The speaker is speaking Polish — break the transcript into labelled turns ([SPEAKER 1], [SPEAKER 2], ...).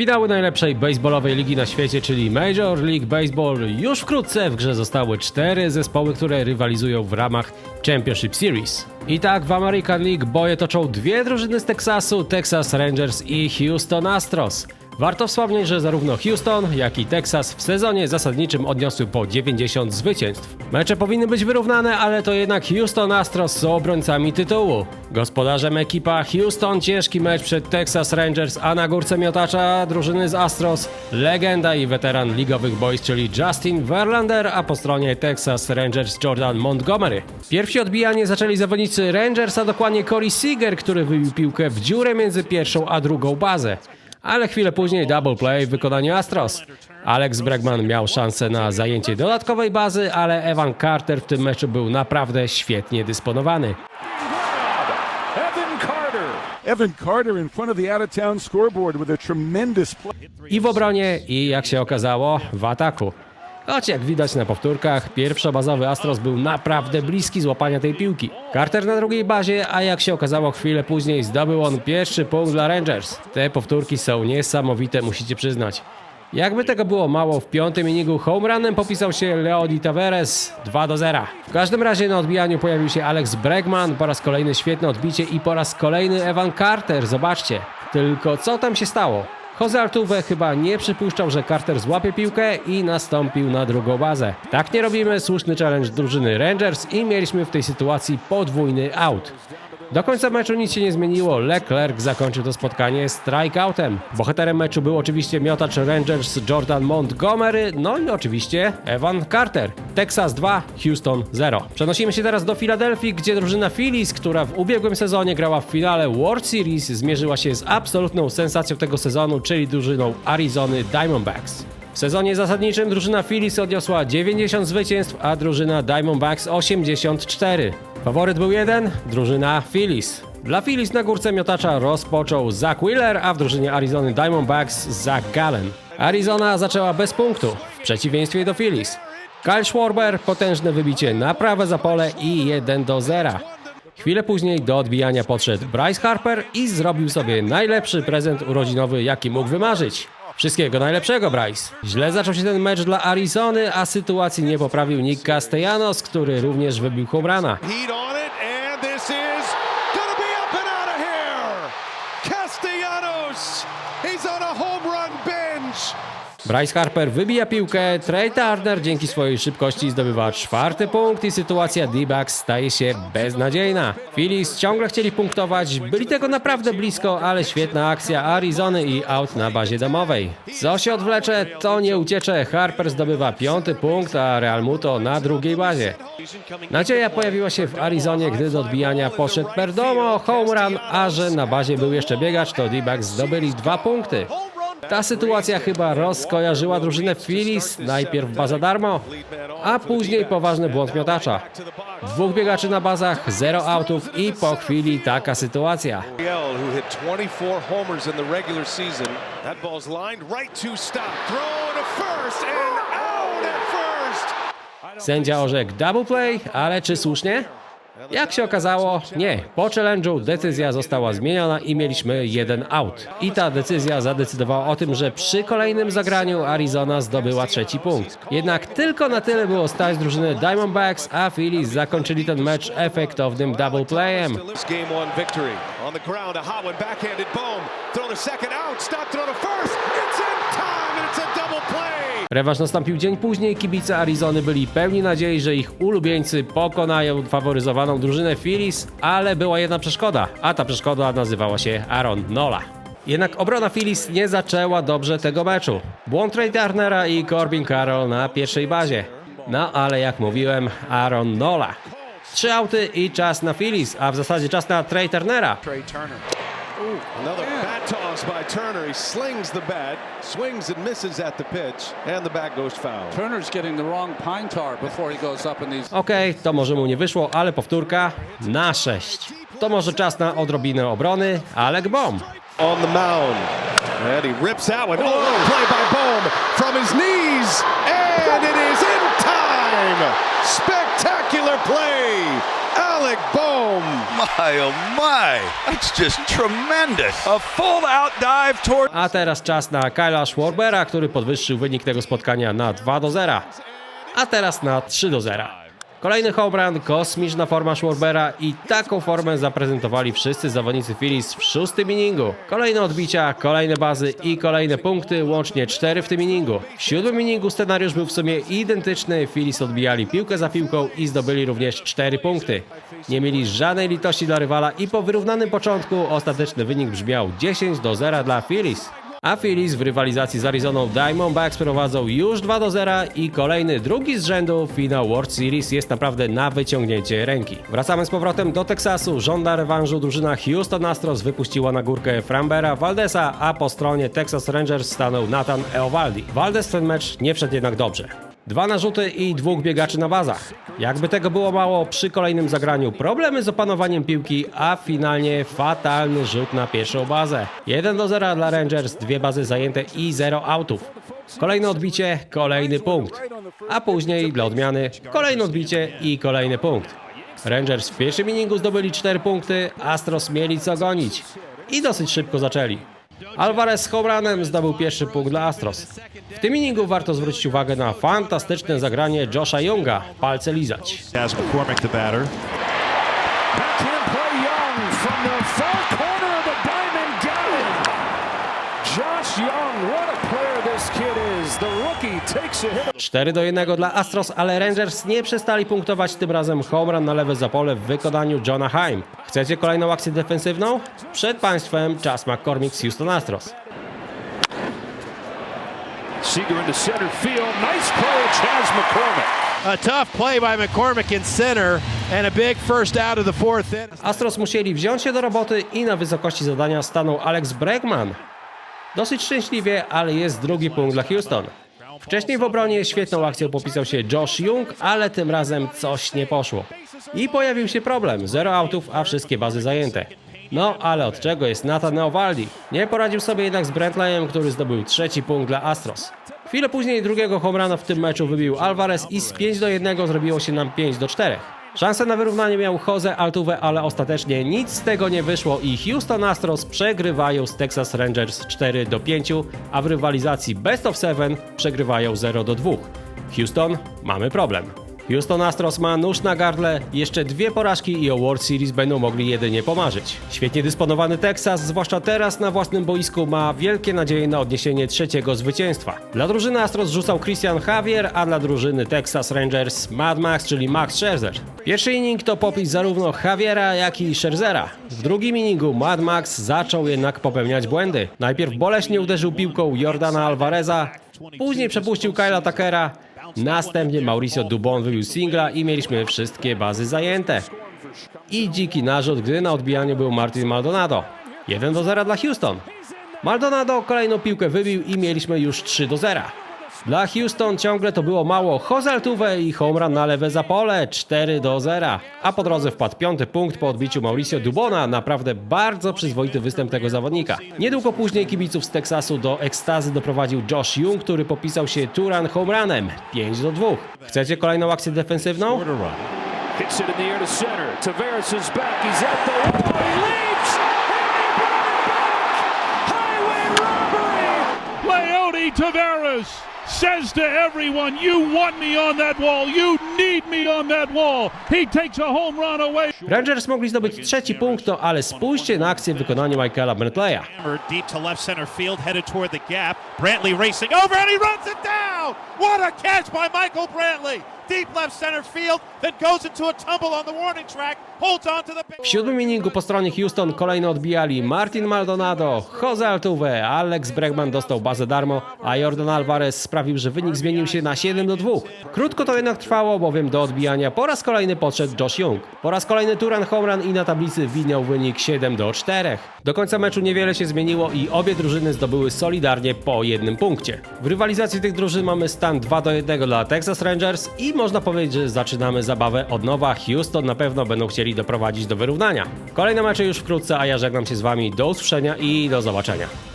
[SPEAKER 1] Finały najlepszej baseballowej ligi na świecie, czyli Major League Baseball. Już wkrótce w grze zostały cztery zespoły, które rywalizują w ramach Championship Series. I tak w American League boje toczą dwie drużyny z Teksasu, Texas Rangers i Houston Astros. Warto wspomnieć, że zarówno Houston, jak i Texas w sezonie zasadniczym odniosły po 90 zwycięstw. Mecze powinny być wyrównane, ale to jednak Houston Astros są obrońcami tytułu. Gospodarzem ekipa Houston ciężki mecz przed Texas Rangers, a na górce miotacza drużyny z Astros legenda i weteran ligowych boys, czyli Justin Verlander, a po stronie Texas Rangers Jordan Montgomery. Pierwsi odbijanie zaczęli zawodnicy Rangers, a dokładnie Corey Seager, który wybił piłkę w dziurę między pierwszą a drugą bazę ale chwilę później double play w wykonaniu Astros. Alex Bregman miał szansę na zajęcie dodatkowej bazy, ale Evan Carter w tym meczu był naprawdę świetnie dysponowany. I w obronie, i jak się okazało, w ataku. Choć jak widać na powtórkach, pierwszobazowy Astros był naprawdę bliski złapania tej piłki. Carter na drugiej bazie, a jak się okazało chwilę później zdobył on pierwszy punkt dla Rangers. Te powtórki są niesamowite, musicie przyznać. Jakby tego było mało, w piątym inningu home runem popisał się Leody Taveres 2 do 0. W każdym razie na odbijaniu pojawił się Alex Bregman, po raz kolejny świetne odbicie i po raz kolejny Evan Carter, zobaczcie. Tylko co tam się stało? Jose chyba nie przypuszczał, że Carter złapie piłkę i nastąpił na drugą bazę. Tak nie robimy, słuszny challenge drużyny Rangers i mieliśmy w tej sytuacji podwójny out. Do końca meczu nic się nie zmieniło. Leclerc zakończył to spotkanie strikeoutem. Bohaterem meczu był oczywiście miotacz Rangers Jordan Montgomery, no i oczywiście Evan Carter. Texas 2, Houston 0. Przenosimy się teraz do Filadelfii, gdzie drużyna Phillies, która w ubiegłym sezonie grała w finale World Series, zmierzyła się z absolutną sensacją tego sezonu, czyli drużyną Arizony Diamondbacks. W sezonie zasadniczym drużyna Phillies odniosła 90 zwycięstw, a drużyna Diamondbacks 84. Faworyt był jeden, drużyna Phillies. Dla Phillies na górce miotacza rozpoczął Zach Wheeler, a w drużynie Arizony Diamondbacks Zach Gallen. Arizona zaczęła bez punktu, w przeciwieństwie do Phillies. Kyle Schwarber potężne wybicie na prawe zapole i 1 do 0. Chwilę później do odbijania podszedł Bryce Harper i zrobił sobie najlepszy prezent urodzinowy, jaki mógł wymarzyć. Wszystkiego najlepszego, Bryce. Źle zaczął się ten mecz dla Arizony, a sytuacji nie poprawił Nick Castellanos, który również wybił homrana.
[SPEAKER 2] Castellanos, he's on a home run bench.
[SPEAKER 1] Bryce Harper wybija piłkę, Trey Turner dzięki swojej szybkości zdobywa czwarty punkt i sytuacja D-backs staje się beznadziejna. Phillies ciągle chcieli punktować, byli tego naprawdę blisko, ale świetna akcja Arizony i out na bazie domowej. Co się odwlecze, to nie uciecze. Harper zdobywa piąty punkt, a Real Muto na drugiej bazie. Nadzieja pojawiła się w Arizonie, gdy do odbijania poszedł Perdomo, home run, a że na bazie był jeszcze biegacz, to D-backs zdobyli dwa punkty. Ta sytuacja chyba rozkojarzyła drużynę Phillies, najpierw baza darmo, a później poważny błąd miotacza. Dwóch biegaczy na bazach, zero autów i po chwili taka sytuacja.
[SPEAKER 2] L, who hit 24 homers in the regular season. That ball's lined right to stop. Throw to first and out at first.
[SPEAKER 1] Sędzia orzekł double play, ale czy słusznie? Jak się okazało, nie. Po challenge'u decyzja została zmieniona i mieliśmy jeden out. I ta decyzja zadecydowała o tym, że przy kolejnym zagraniu Arizona zdobyła trzeci punkt. Jednak tylko na tyle było stać drużyny Diamondbacks, a Phillies zakończyli ten mecz efektownym double playem.
[SPEAKER 2] This game one victory. On the ground, a hot one, backhanded Bohm. Throw to second.
[SPEAKER 1] Rewanż nastąpił dzień później. Kibice Arizony byli pełni nadziei, że ich ulubieńcy pokonają faworyzowaną drużynę Phillies, ale była jedna przeszkoda, a ta przeszkoda nazywała się Aaron Nola. Jednak obrona Phillies nie zaczęła dobrze tego meczu. Błąd Trey Turnera i Corbin Carroll na pierwszej bazie. No ale jak mówiłem, Aaron Nola. Trzy auty i czas na Phillies, a w zasadzie czas na Trey Turnera.
[SPEAKER 3] Trey Turner.
[SPEAKER 2] Another bat by Turner. He slings the bat, swings and misses at the pitch, and the bat goes foul.
[SPEAKER 3] Turner's getting the wrong pine tar before he goes up in these.
[SPEAKER 1] Okej, to może mu nie wyszło, ale powtórka na 6. To może czas na odrobinę obrony. Alec Bomb.
[SPEAKER 2] On the mound. And he rips out one. Oh, play by Bohm from his knees. And it is in time. Spectacular play. Alec Bohm.
[SPEAKER 4] My, oh my. That's just tremendous. A full out dive toward.
[SPEAKER 1] A teraz czas na Kyla Schwarbera, który podwyższył wynik tego spotkania na 2 do 0. A teraz na 3 do 0. Kolejny home run, kosmiczna forma Schwarbera i taką formę zaprezentowali wszyscy zawodnicy Phillies w szóstym inningu. Kolejne odbicia, kolejne bazy i kolejne punkty, łącznie 4 w tym inningu. W siódmym inningu scenariusz był w sumie identyczny, Phillies odbijali piłkę za piłką i zdobyli również 4 punkty. Nie mieli żadnej litości dla rywala i po wyrównanym początku ostateczny wynik brzmiał 10 do 0 dla Phillies. A Phillies w rywalizacji z Arizoną Diamondbacks prowadzą już 2 do 0 i kolejny, drugi z rzędu finał World Series jest naprawdę na wyciągnięcie ręki. Wracamy z powrotem do Teksasu. Żąda rewanżu drużyna Houston Astros wypuściła na górkę Frambera Valdesa, a po stronie Texas Rangers stanął Nathan Eovaldi. Valdez w ten mecz nie wszedł jednak dobrze. Dwa narzuty i dwóch biegaczy na bazach. Jakby tego było mało, przy kolejnym zagraniu problemy z opanowaniem piłki, a finalnie fatalny rzut na pierwszą bazę. 1 do 0 dla Rangers, dwie bazy zajęte i 0 autów. Kolejne odbicie, kolejny punkt. A później dla odmiany kolejne odbicie i kolejny punkt. Rangers w pierwszym inningu zdobyli 4 punkty, Astros mieli co gonić. I dosyć szybko zaczęli. Alvarez z homerunem zdobył pierwszy punkt dla Astros. W tym inningu warto zwrócić uwagę na fantastyczne zagranie Josha Younga, palce lizać.
[SPEAKER 5] As McCormick, the batter.
[SPEAKER 6] Backhand play Young from the far corner of the diamond. Got it. Josh Young, what a player this kid is. The rookie takes a hit.
[SPEAKER 1] 4 do 1 dla Astros, ale Rangers nie przestali punktować tym razem home run na lewe zapole w wykonaniu Johna Haim. Chcecie kolejną akcję defensywną? Przed Państwem czas McCormick z Houston Astros.
[SPEAKER 6] Seager into center field. Nice play, Chaz McCormick.
[SPEAKER 5] A tough play by McCormick in center and a big first out of the fourth inning.
[SPEAKER 1] Astros musieli wziąć się do roboty i na wysokości zadania stanął Alex Bregman. Dosyć szczęśliwie, ale jest drugi punkt dla Houston. Wcześniej w obronie świetną akcją popisał się Josh Young, ale tym razem coś nie poszło. I pojawił się problem. Zero autów, a wszystkie bazy zajęte. No, ale od czego jest Nathan Eovaldi? Nie poradził sobie jednak z Brentleyem, który zdobył trzeci punkt dla Astros. Chwilę później drugiego homrana w tym meczu wybił Alvarez i z 5 do 1 zrobiło się nam 5 do 4. Szansę na wyrównanie miał Jose Altuve, ale ostatecznie nic z tego nie wyszło i Houston Astros przegrywają z Texas Rangers 4 do 5, a w rywalizacji Best of 7 przegrywają 0 do 2. Houston, mamy problem. Houston Astros ma nóż na gardle, jeszcze dwie porażki i o World Series będą mogli jedynie pomarzyć. Świetnie dysponowany Texas, zwłaszcza teraz na własnym boisku, ma wielkie nadzieje na odniesienie trzeciego zwycięstwa. Dla drużyny Astros rzucał Christian Javier, a dla drużyny Texas Rangers Mad Max, czyli Max Scherzer. Pierwszy inning to popis zarówno Javiera, jak i Scherzera. W drugim inningu Mad Max zaczął jednak popełniać błędy. Najpierw boleśnie uderzył piłką Jordana Alvareza, później przepuścił Kyla Tuckera, Następnie Mauricio Dubon wybił singla i mieliśmy wszystkie bazy zajęte. I dziki narzut, gdy na odbijaniu był Martin Maldonado. 1 do 0 dla Houston. Maldonado kolejną piłkę wybił i mieliśmy już 3 do 0. Dla Houston ciągle to było mało. Altuve i home run na lewe zapole 4 do 0. A po drodze wpadł piąty punkt po odbiciu Mauricio Dubona. Naprawdę bardzo przyzwoity występ tego zawodnika. Niedługo później kibiców z Teksasu do ekstazy doprowadził Josh Young, który popisał się Turan home runem 5 do 2. Chcecie kolejną akcję defensywną?
[SPEAKER 6] Hits it in the air to center. Tavares is back. He's at the wall. He leaps. And they bring it back. Highway robbery.
[SPEAKER 7] Leone Tavares says to everyone, You want me on that wall. You need me on that wall. He takes a home run away.
[SPEAKER 1] Rangers mogli zdobyć trzeci punkt, no ale spójrzcie na akcję w wykonaniu Michaela Bentleya.
[SPEAKER 5] Deep to left center field, headed toward the gap. Brantley racing over and he runs it down. What a catch by Michael Brantley.
[SPEAKER 1] W siódmym inningu po stronie Houston kolejno odbijali Martin Maldonado, Jose Altuve, Alex Bregman dostał bazę darmo, a Jordan Alvarez sprawił, że wynik zmienił się na 7 do 2. Krótko to jednak trwało, bowiem do odbijania po raz kolejny podszedł Josh Young. Po raz kolejny Turan home run i na tablicy widniał wynik 7 do 4. Do końca meczu niewiele się zmieniło i obie drużyny zdobyły solidarnie po jednym punkcie. W rywalizacji tych drużyn mamy stan 2 do 1 dla Texas Rangers i można powiedzieć, że zaczynamy zabawę od nowa. Houston na pewno będą chcieli doprowadzić do wyrównania. Kolejne mecze już wkrótce, a ja żegnam się z Wami. Do usłyszenia i do zobaczenia.